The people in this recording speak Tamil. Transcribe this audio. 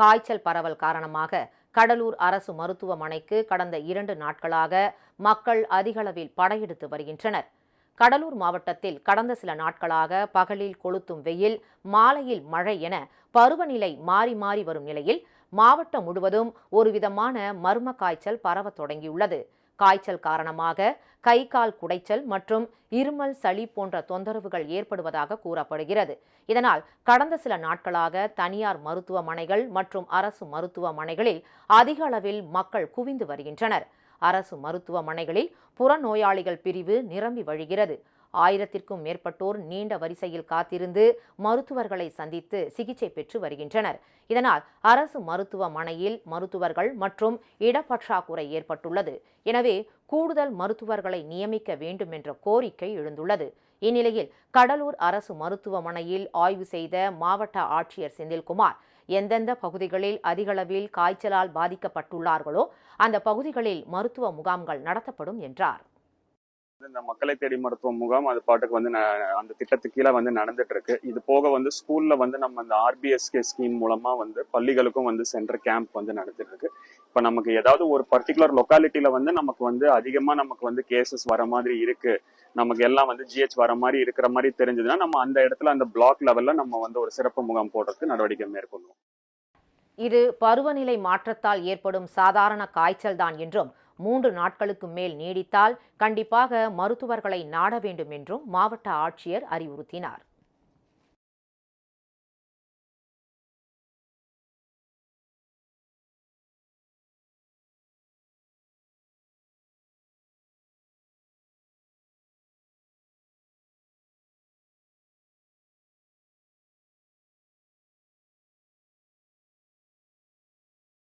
காய்ச்சல் பரவல் காரணமாக கடலூர் அரசு மருத்துவமனைக்கு கடந்த இரண்டு நாட்களாக மக்கள் அதிகளவில் படையெடுத்து வருகின்றனர். கடலூர் மாவட்டத்தில் கடந்த சில நாட்களாக பகலில் கொளுத்தும் வெயில் மாலையில் மழை என பருவநிலை மாறி மாறி வரும் நிலையில் மாவட்டம் முழுவதும் ஒருவிதமான மர்ம காய்ச்சல் பரவத் தொடங்கியுள்ளது. காய்ச்சல் காரணமாக கை கால் குடைச்சல் மற்றும் இருமல் சளி போன்ற தொந்தரவுகள் ஏற்படுவதாக கூறப்படுகிறது. இதனால் கடந்த சில நாட்களாக தனியார் மருத்துவமனைகள் மற்றும் அரசு மருத்துவமனைகளில் அதிக அளவில் மக்கள் குவிந்து வருகின்றனர். அரசு மருத்துவமனைகளில் புறநோயாளிகள் பிரிவு நிரம்பி வழிகிறது. ஆயிரத்திற்கும் மேற்பட்டோர் நீண்ட வரிசையில் காத்திருந்து மருத்துவர்களை சந்தித்து சிகிச்சை பெற்று வருகின்றனர். இதனால் அரசு மருத்துவமனையில் மருத்துவர்கள் மற்றும் இடப்பற்றாக்குறை ஏற்பட்டுள்ளது. எனவே கூடுதல் மருத்துவர்களை நியமிக்க வேண்டும் என்ற கோரிக்கை எழுந்துள்ளது. இந்நிலையில் கடலூர் அரசு மருத்துவமனையில் ஆய்வு செய்த மாவட்ட ஆட்சியர் செந்தில்குமார் எந்தெந்த பகுதிகளில் அதிகளவில் காய்ச்சலால் பாதிக்கப்பட்டுள்ளார்களோ அந்த பகுதிகளில் மருத்துவ முகாம்கள் நடத்தப்படும் என்றார். இந்த மக்களை தேடி மருத்துவ முகாம் அது பாட்டுக்கு வந்து அந்த திட்டத்துக்கு கீழே வந்து நடந்துட்டு இருக்கு இது போக வந்து ஸ்கூல்ல வந்து நம்ம இந்த ஆர்பிஎஸ்கே ஸ்கீம் மூலமா வந்து பள்ளிகளுக்கும் வந்து சென்டர் கேம்ப் வந்து நடந்துட்டு இருக்கு இப்ப நமக்கு ஏதாவது ஒரு பர்டிகுலர் லொக்காலிட்டியில வந்து நமக்கு வந்து அதிகமா நமக்கு வந்து கேசஸ் வர மாதிரி இருக்கு. நமக்கு எல்லாம் வந்து ஜிஹெச் வர மாதிரி இருக்கிற மாதிரி தெரிஞ்சதுன்னா நம்ம அந்த இடத்துல அந்த பிளாக் லெவல்ல நம்ம வந்து ஒரு சிறப்பு முகாம் போடுறதுக்கு நடவடிக்கை மேற்கொள்வோம். இது பருவநிலை மாற்றத்தால் ஏற்படும் சாதாரண காய்ச்சல் தான் என்றும் மூன்று நாட்களுக்கு மேல் நீடித்தால் கண்டிப்பாக மருத்துவர்களை நாட வேண்டும் என்றும் மாவட்ட ஆட்சியர் அறிவுறுத்தினார்.